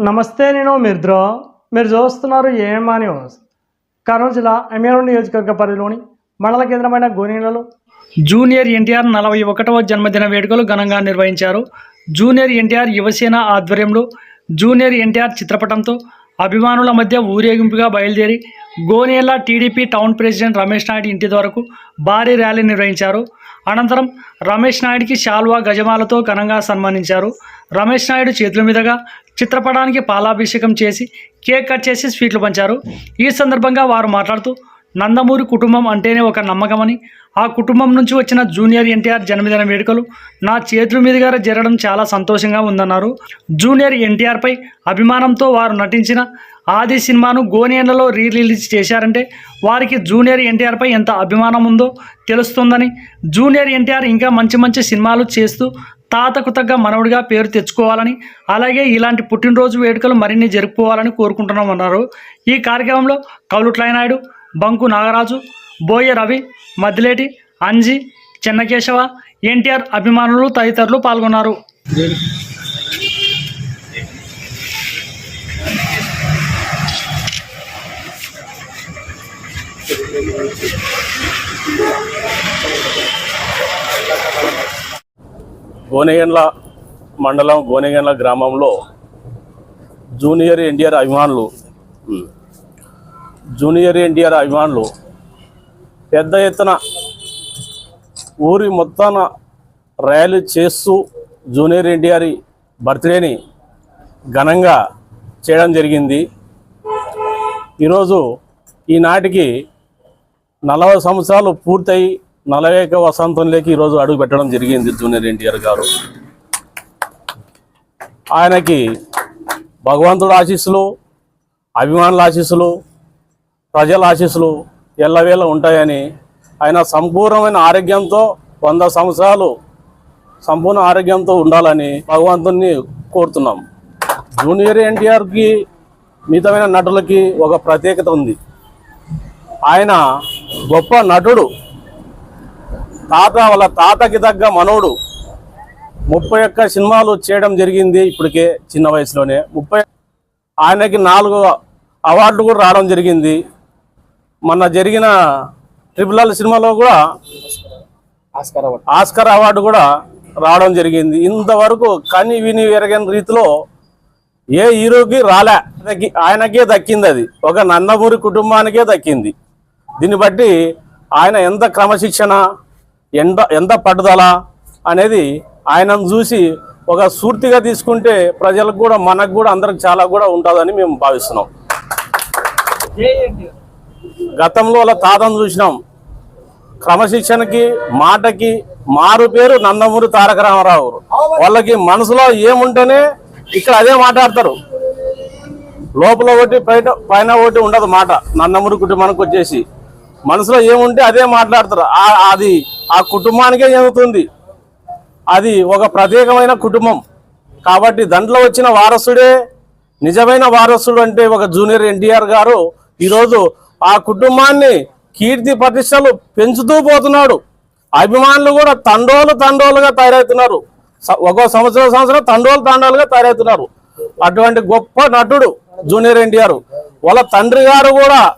నమస్తే నేను మిర్ద్రో. మీరు చూస్తున్నారు ఏమా న్యూస్. కర్నూలు జిల్లా ఎమ్మెల్యే నియోజకవర్గ పరిధిలోని మండల కేంద్రమైన గోనీలలో. జూనియర్ ఎన్టీఆర్ నలభై ఒకటవ జన్మదిన వేడుకలు ఘనంగా నిర్వహించారు. జూనియర్ ఎన్టీఆర్ యువసేన ఆధ్వర్యంలో జూనియర్ ఎన్టీఆర్ చిత్రపటంతో అభిమానుల మధ్య ఊరేగింపుగా బయలుదేరి గోనేల TDP town president Ramesh Naidu ఇంటి వరకు భారీ ర్యాలీ నిర్వహించారు. అనంతరం రమేష్ నాయుడికి శాల్వా గజమాలతో ఘనంగా సన్మానించారు. రమేష్ నాయుడు చేతుల మీదుగా చిత్రపటానికి పాలాభిషేకం చేసి కేక్ కట్ చేసి స్వీట్లు పంచారు. ఈ సందర్భంగా వారు మాట్లాడుతూ నందమూరి కుటుంబం అంటేనే ఒక నమ్మకమని. ఆ కుటుంబం నుంచి వచ్చిన జూనియర్ ఎన్టీఆర్ జన్మదిన వేడుకలు నా చేతుల మీదుగా జరగడం చాలా సంతోషంగా ఉందన్నారు. జూనియర్ ఎన్టీఆర్పై అభిమానంతో వారు నటించిన ఆది సినిమాను గోనియన్లలో రీ రిలీజ్ చేశారంటే వారికి జూనియర్ ఎన్టీఆర్పై ఎంత అభిమానం ఉందో తెలుస్తుందని. జూనియర్ ఎన్టీఆర్ ఇంకా మంచి మంచి సినిమాలు చేస్తూ తాతకు తగ్గ మనవుడిగా పేరు తెచ్చుకోవాలని అలాగే ఇలాంటి పుట్టినరోజు వేడుకలు మరిన్ని జరుపుకోవాలని కోరుకుంటున్నామన్నారు. ఈ కార్యక్రమంలో కౌలుట్లైనాయుడు బంకు నాగరాజు బోయ రవి మద్దిలేటి అంజి చెన్నకేశవ ఎన్టీఆర్ అభిమానులు తదితరులు పాల్గొన్నారు. గోనెగండ్ల మండలం గోనెగండ్ల గ్రామంలో జూనియర్ ఎన్టీఆర్ అభిమానులు జూనియర్ ఎన్టీఆర్ అభిమానులు పెద్ద ఎత్తున ఊరి మొత్తాన ర్యాలీ చేస్తూ జూనియర్ ఎన్టీఆర్ బర్త్డేని ఘనంగా చేయడం జరిగింది. ఈరోజు ఈనాటికి నలభై సంవత్సరాలు పూర్తయి నలభై వసంతంలోకి ఈరోజు అడుగు పెట్టడం జరిగింది జూనియర్ ఎన్టీఆర్ గారు. ఆయనకి భగవంతుడు ఆశీస్సులు అభిమానుల ఆశీస్సులు ప్రజల ఆశీస్సులు ఎల్లవేళ ఉంటాయని ఆయన సంపూర్ణమైన ఆరోగ్యంతో వంద సంవత్సరాలు సంపూర్ణ ఆరోగ్యంతో ఉండాలని భగవంతుని కోరుతున్నాం. జూనియర్ ఎన్టీఆర్కి మిగతమైన నటులకి ఒక ప్రత్యేకత ఉంది. ఆయన గొప్ప నటుడు. తాత వాళ్ళ తాతకి తగ్గ మనవడు ముప్పై ఒక్క సినిమాలు చేయడం జరిగింది ఇప్పటికే చిన్న వయసులోనే. ముప్పై ఆయనకి నాలుగు అవార్డులు కూడా రావడం జరిగింది. మొన్న జరిగిన ట్రిపుల్ సినిమాలో కూడా ఆస్కర్ అవార్డు. కూడా రావడం జరిగింది. ఇంతవరకు కని విని ఎరగని రీతిలో ఏ హీరోకి రాలే. ఆయనకి- ఆయనకే దక్కింది అది. ఒక నందమూరి కుటుంబానికే దక్కింది. దీన్ని బట్టి ఆయన ఎంత క్రమశిక్షణ ఎంత ఎంత పట్టుదల అనేది ఆయనను చూసి ఒక స్ఫూర్తిగా తీసుకుంటే ప్రజలకు కూడా మనకు కూడా అందరికి చాలా కూడా ఉంటుందని మేము భావిస్తున్నాం. గతంలో వాళ్ళ తాతను చూసినాం. క్రమశిక్షణకి మాటకి మారు పేరు నందమూరి తారక రామారావు వాళ్ళకి మనసులో ఏముంటేనే ఇక్కడ అదే మాట్లాడతారు. లోపల ఒకటి బయట పైన ఒకటి ఉండదు మాట. నందమూరి కుటుంబానికి వచ్చేసి. మనసులో ఏముంటే అదే మాట్లాడతారు. అది ఆ కుటుంబానికే చెందుతుంది అది ఒక ప్రత్యేకమైన కుటుంబం. కాబట్టి దాంట్లో వచ్చిన వారసుడే నిజమైన వారసుడు అంటే ఒక జూనియర్ ఎన్టీఆర్ గారు ఈరోజు ఆ కుటుంబాన్ని కీర్తి ప్రతిష్టలు పెంచుతూ పోతున్నాడు. అభిమానులు కూడా తండోలు తండోలుగా తయారవుతున్నారు. స- ఒక్కో సంవత్సరం సంవత్సరం తండోలు తండోలుగా తయారవుతున్నారు. అటువంటి గొప్ప నటుడు జూనియర్ ఎన్టీఆర్. వాళ్ళ తండ్రి గారు కూడా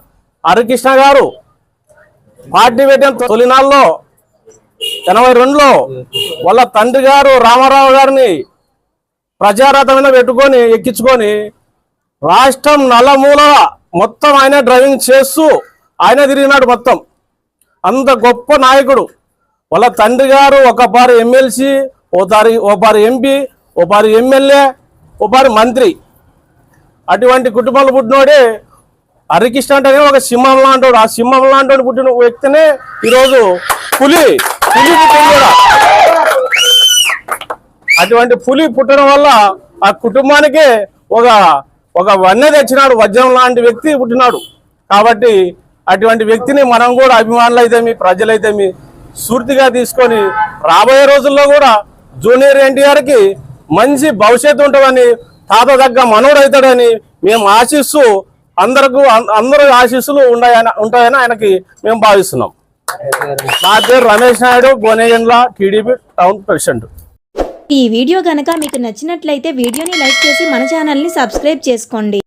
హరికృష్ణ గారు. పార్టీ పెట్టిన తొలినాల్లో ఎనభై రెండులో వాళ్ళ తండ్రి గారు రామారావు గారిని ప్రజారథమైన పెట్టుకొని ఎక్కించుకొని రాష్ట్రం నల్లమూల మొత్తం ఆయన డ్రైవింగ్ చేస్తూ ఆయన తిరిగినాడు మొత్తం. అంత గొప్ప నాయకుడు. వాళ్ళ తండ్రి గారు ఒక పారి ఎమ్మెల్సీ ఓసారి ఓపారి ఎంపీ ఓపారి ఎమ్మెల్యే ఓపారి మంత్రి. అటువంటి కుటుంబాలు పుట్టినోడే హరికృష్ణ అంటేనే ఒక సింహం లాంటోడు ఆ సింహం లాంటోడు పుట్టిన వ్యక్తినే ఈరోజు పులి పులి పుట్టింది అటువంటి పులి పుట్టడం వల్ల ఆ కుటుంబానికే ఒక ఒక వన్నె తెచ్చినాడు వజ్రం లాంటి వ్యక్తి పుట్టినాడు. కాబట్టి అటువంటి వ్యక్తిని మనం కూడా అభిమానులు అయితే మీ ప్రజలైతే స్ఫూర్తిగా తీసుకొని రాబోయే రోజుల్లో కూడా జూనియర్ ఎన్టీఆర్కి మంచి భవిష్యత్తు ఉంటుందని తాత తగ్గ మనోడవుతాడని మేము ఆశిస్తూ అందరికీ అందరూ ఆశీస్సులు ఉన్నాయని ఉంటాయని ఆయనకి మేము భావిస్తున్నాం. నా పేరు Ramesh Naidu Gonegandla TDP town president. ఈ వీడియో గనక మీకు నచ్చినట్లయితే వీడియోని లైక్ చేసి మన ఛానల్ని సబ్స్క్రైబ్ చేసుకోండి.